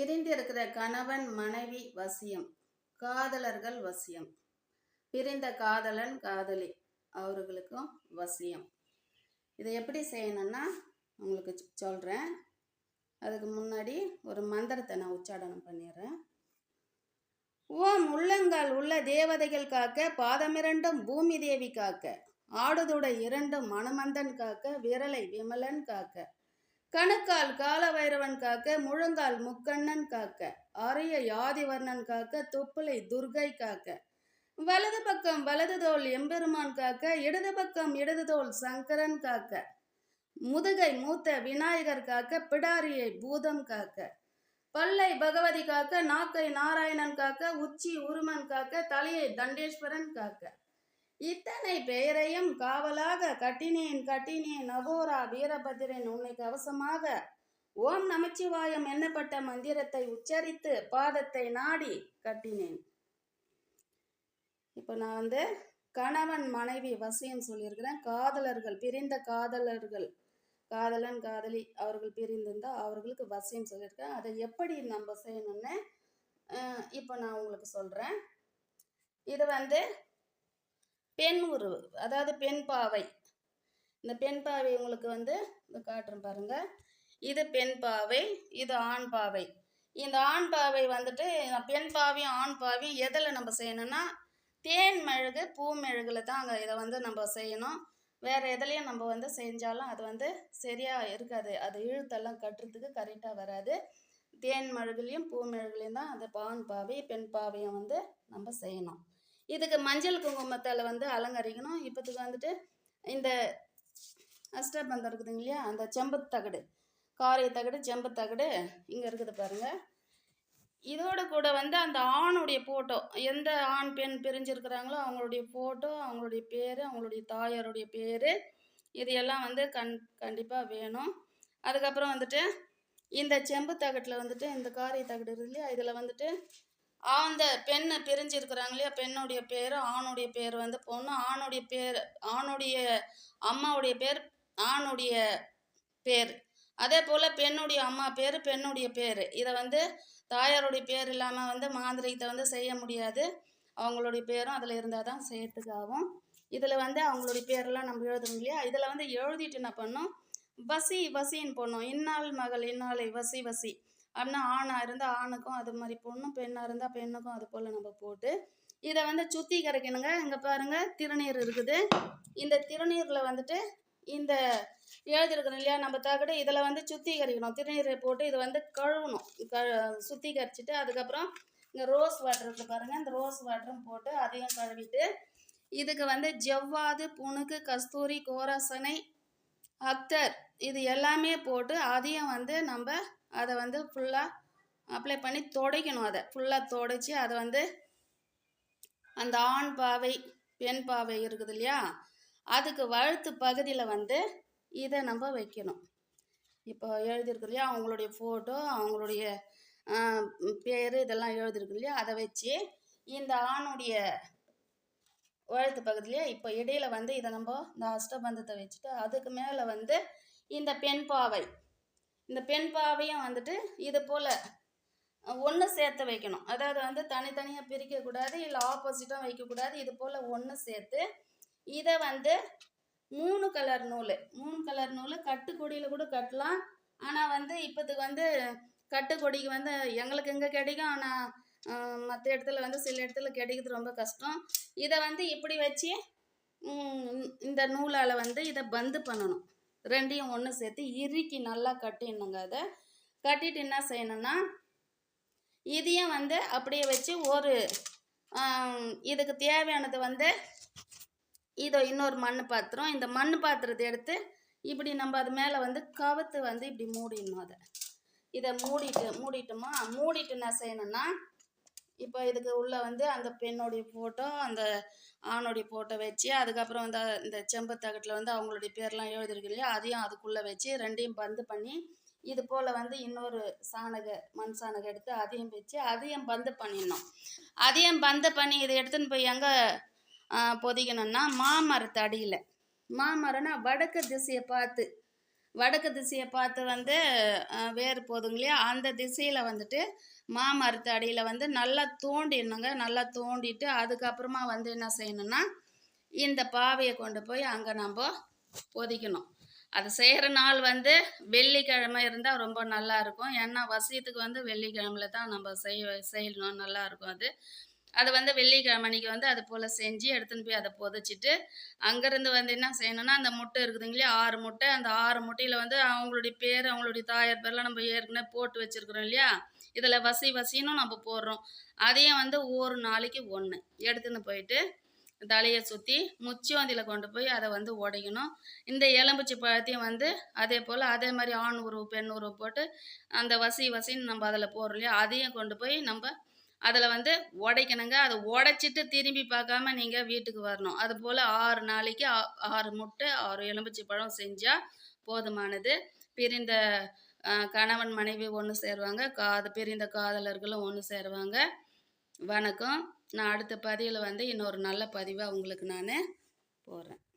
பிரிந்திருக்கிற கணவன் மனைவி வசியம் காதலர்கள் வசியம். பிரிந்த காதலன் காதலி அவர்களுக்கும் வசியம். இதை எப்படி செய்யணும்னா உங்களுக்கு சொல்கிறேன் அதுக்கு முன்னாடி ஒரு மந்திரத்தை நான் உச்சாடனம் பண்ணிடுறேன். ஓம் உள்ளங்கள் உள்ள தேவதைகள் காக்க பாதமிரண்டும் பூமி தேவி காக்க ஆடுதுடை இரண்டும் மணமந்தன் காக்க விரலை விமலன் காக்க. கணுக்கால் காலவைரவன் காக்க முழங்கால் முக்கண்ணன் காக்க அரிய யாதிவர்ணன் காக்க தொப்புளை துர்கை காக்க. வலது பக்கம் வலது தோல் எம்பெருமான் காக்க இடது பக்கம் இடது தோல் சங்கரன் காக்க. முதுகை மூத்த விநாயகர் காக்க பிடாரியை பூதம் காக்க. பல்லை பகவதி காக்க நாக்கை நாராயணன் காக்க உச்சி உருமன் காக்க தலையை தண்டேஸ்வரன் காக்க. இத்தனை பெயரையும் காவலாக கட்டினேன் கட்டினேன். நகோரா வீரபத்திரன் உன்னை கவசமாக ஓம் நமச்சிவாயம் என்னப்பட்ட மந்திரத்தை உச்சரித்து பாதத்தை நாடி கட்டினேன். இப்போ நான் வந்து கணவன் மனைவி வசியம் சொல்லியிருக்கிறேன். காதலர்கள் பிரிந்த காதலர்கள் காதலன் காதலி அவர்கள் பிரிந்திருந்தால் அவர்களுக்கு வசியம் சொல்லியிருக்கேன். அதை எப்படி நம்ம செய்யணும்னு இப்போ நான் உங்களுக்கு சொல்கிறேன் இது வந்து பெண் உருவு அதாவது பெண் பாவை. இந்த பெண் பாவை உங்களுக்கு வந்து இந்த காட்டுறேன் பாருங்க. இது பெண் பாவை இது ஆண் பாவை. இந்த ஆண் பாவை வந்துட்டு பெண் பாவையும் ஆண் பாவையும் எதில் நம்ம செய்யணும்னா தேன் மெழுகு பூ மெழுகில் தான் அங்கே இதை வந்து நம்ம செய்யணும். வேறு எதுலேயும் நம்ம வந்து செஞ்சாலும் அது வந்து சரியாக இருக்காது. அது இழுத்தெல்லாம் கட்டுறதுக்கு கரெக்டாக வராது. தேன் மெழுகுலையும் பூ மெழுகுலையும் தான் அந்த ஆண் பாவை பெண் பாவையும் வந்து நம்ம செய்யணும். இதுக்கு மஞ்சள் குங்குமத்தால் வந்து அலங்கரிக்கணும். இப்போதுக்கு வந்துட்டு இந்த அஷ்டபந்தம் இருக்குதுங்க இல்லையா? அந்த செம்பு தகடு காரிய தகடு செம்பு தகடு இங்கே இருக்குது பாருங்கள் இதோட கூட வந்து அந்த ஆணுடைய ஃபோட்டோ எந்த ஆண் பெண் பிரிஞ்சிருக்கிறாங்களோ அவங்களுடைய ஃபோட்டோ அவங்களுடைய பேர் அவங்களுடைய தாயாருடைய பேர் இது எல்லாம் வந்து கண் கண்டிப்பாக வேணும். அதுக்கப்புறம் வந்துட்டு இந்த செம்பு தகட்டில் வந்துட்டு இந்த காரிய தகடு இருக்கு இல்லையா? இதில் வந்துட்டு அந்த பெண்ணை பிரிஞ்சு இருக்கிறாங்க இல்லையா பெண்ணுடைய பேர் ஆணுடைய பேர் வந்து பொண்ணு ஆணுடைய பேர் ஆணுடைய அம்மாவுடைய பேர் ஆணுடைய பேர். அதே போல் பெண்ணுடைய அம்மா பேர் பெண்ணுடைய பேர். இதை வந்து தாயாருடைய பேர் இல்லாமல் வந்து மாந்திரிகத்தை வந்து செய்ய முடியாது. அவங்களுடைய பேரும் அதில் இருந்தால் தான் செய்யறதுக்காகும் இதில் வந்து அவங்களுடைய பேரெல்லாம் நம்ம எழுதணும் இல்லையா? இதில் வந்து எழுதிட்டு என்ன பண்ணோம்? வசி வசின்னு போடணும். இந்நாள் மகள் இந்நாளை வசி வசி. அப்படின்னா ஆணாக இருந்தால் ஆணுக்கும் அது மாதிரி பொண்ணும் பெண்ணாக இருந்தால் பெண்ணுக்கும் அது போல் நம்ம போட்டு இதை வந்து சுத்தி கரைக்கணுங்க. இங்கே பாருங்க திருநீர் இருக்குது. இந்த திருநீரில் வந்துட்டு இந்த எழுதிருக்கணும் இல்லையா? நம்ம தகடு இதில் வந்து சுத்திகரிக்கணும் திருநீரை போட்டு இதை வந்து கழுவணும். க சுத்திகரிச்சுட்டு அதுக்கப்புறம் இங்கே ரோஸ் வாட்டர் இருக்குது பாருங்கள் இந்த ரோஸ் வாட்டரும் போட்டு அதையும் கழுவிட்டு இதுக்கு வந்து ஜவ்வாது புணுக்கு கஸ்தூரி கோரசனை அக்தர் இது எல்லாமே போட்டு அதையும் வந்து நம்ம அதை வந்து ஃபுல்லாக அப்ளை பண்ணி துடைக்கணும் அதை. ஃபுல்லாக துடைச்சி அதை வந்து அந்த ஆண் பாவை பெண் பாவை இருக்குது இல்லையா? அதுக்கு வழுத்து பகுதியில் வந்து இதை நம்ம வைக்கணும். இப்போ எழுதியிருக்கு இல்லையா? அவங்களுடைய ஃபோட்டோ அவங்களுடைய பேர் இதெல்லாம் எழுதியிருக்கு இல்லையா? அதை வச்சு இந்த ஆணுடைய வழுத்து பகுதியிலே இப்போ இடையில வந்து இதை நம்ம இந்த அஷ்டபந்தத்தை வச்சுட்டு அதுக்கு மேலே வந்து இந்த பெண் பாவை இந்த பெண் பாவையும் வந்துட்டு இது போல் ஒன்று சேர்த்து வைக்கணும். அதாவது வந்து தனித்தனியாக பிரிக்கக்கூடாது இல்லை ஆப்போசிட்டாக வைக்கக்கூடாது இது போல் ஒன்று சேர்த்து இதை வந்து மூணு கலர் நூல். மூணு கலர் நூல் கட்டுக்கொடியில் கூட கட்டலாம். ஆனால் வந்து இப்போதுக்கு வந்து கட்டுக்கொடிக்கு வந்து எங்களுக்கு எங்கே கிடைக்கும். ஆனால் மற்ற இடத்துல வந்து சில இடத்துல கிடைக்கிறது ரொம்ப கஷ்டம். இதை வந்து இப்படி வச்சு இந்த நூலால் வந்து இதை பந்து பண்ணணும். ரெண்டையும் ஒன்று சேர்த்து இறுக்கி நல்லா கட்டிடணுங்க அதை. கட்டிட்டு என்ன செய்யணும்னா இதையும் வந்து அப்படியே வச்சு ஒரு இதுக்கு தேவையானது வந்து இதோ இன்னொரு மண் பாத்திரம். இந்த மண் பாத்திரத்தை எடுத்து இப்படி நம்ம அது மேலே வந்து கவுத்து வந்து இப்படி மூடிடணும் அதை. இதை மூடிட்டு மூடிட்டோமா? மூடிட்டு என்ன செய்யணும்னா இப்போ இதுக்கு உள்ளே வந்து அந்த பெண்ணுடைய ஃபோட்டோ அந்த ஆணுடைய ஃபோட்டோ வச்சு அதுக்கப்புறம் வந்து இந்த செம்பு தகட்டில் வந்து அவங்களுடைய பேர்லாம் எழுதிருக்கு இல்லையா? அதையும் அதுக்குள்ளே வச்சு ரெண்டையும் பந்து பண்ணி இது போல் வந்து இன்னொரு சாணக மண் சாணகம் எடுத்து அதையும் வச்சு அதையும் பந்து பண்ணிடணும். அதையும் பந்து பண்ணி இதை எடுத்துன்னு போய் எங்கே பொதிக்கணும்னா மாமரத்து அடியில் மாமரம்னா வடக்கு திசையை பார்த்து வடக்கு திசையை பார்த்து வந்து வேறு போதுங்க இல்லையா? அந்த திசையில் வந்துட்டு மாமரத்து அடியில் வந்து நல்லா தோண்டிடணுங்க. நல்லா தோண்டிட்டு அதுக்கப்புறமா வந்து என்ன செய்யணும்னா இந்த பாவையை கொண்டு போய் அங்கே நம்ம பொதிக்கணும். அது செய்கிற நாள் வந்து வெள்ளிக்கிழமை இருந்தால் ரொம்ப நல்லா இருக்கும். ஏன்னா வசியத்துக்கு வந்து வெள்ளிக்கிழமையில தான் நம்ம செய் செய்யணும். நல்லா இருக்கும் அது. அதை வந்து வெள்ளிக்கிழமை அன்னைக்கு வந்து அது போல் செஞ்சு எடுத்துன்னு போய் அதை புதைச்சிட்டு அங்கேருந்து வந்து என்ன செய்யணும்னா அந்த முட்டை இருக்குதுங்களே ஆறு முட்டை அந்த ஆறு முட்டையில் வந்து அவங்களுடைய பேர் அவங்களுடைய தாயார் பேர்லாம் நம்ம ஏற்கனவே போட்டு வச்சுருக்குறோம் இல்லையா இதில் வசி வசின்னு நம்ம போடுறோம். அதையும் வந்து ஒரு நாளைக்கு ஒன்று எடுத்துன்னு போயிட்டு தலையை சுற்றி முச்சோந்தியில் கொண்டு போய் அதை வந்து உடையணும். இந்த எலும்புச்சி பழத்தையும் வந்து அதே போல் அதே மாதிரி ஆண் உருவு பெண் உருவு போட்டு அந்த வசி வசின்னு நம்ம அதில் போடுறோம் இல்லையா அதையும் கொண்டு போய் நம்ம அதில் வந்து உடைக்கணுங்க. அதை உடைச்சிட்டு திரும்பி பார்க்காம நீங்கள் வீட்டுக்கு வரணும். அதுபோல் ஆறு நாளைக்கு ஆ- ஆறு முட்டை ஆறு எலுமிச்சை பழம் செஞ்சால் போதுமானது. பிரிந்த கணவன் மனைவி ஒன்று சேருவாங்க. காது பிரிந்த காதலர்களும் ஒன்று சேருவாங்க. வணக்கம். நான் அடுத்த பதிவில் வந்து இன்னொரு நல்ல பதிவாக உங்களுக்கு நான் போடுறேன்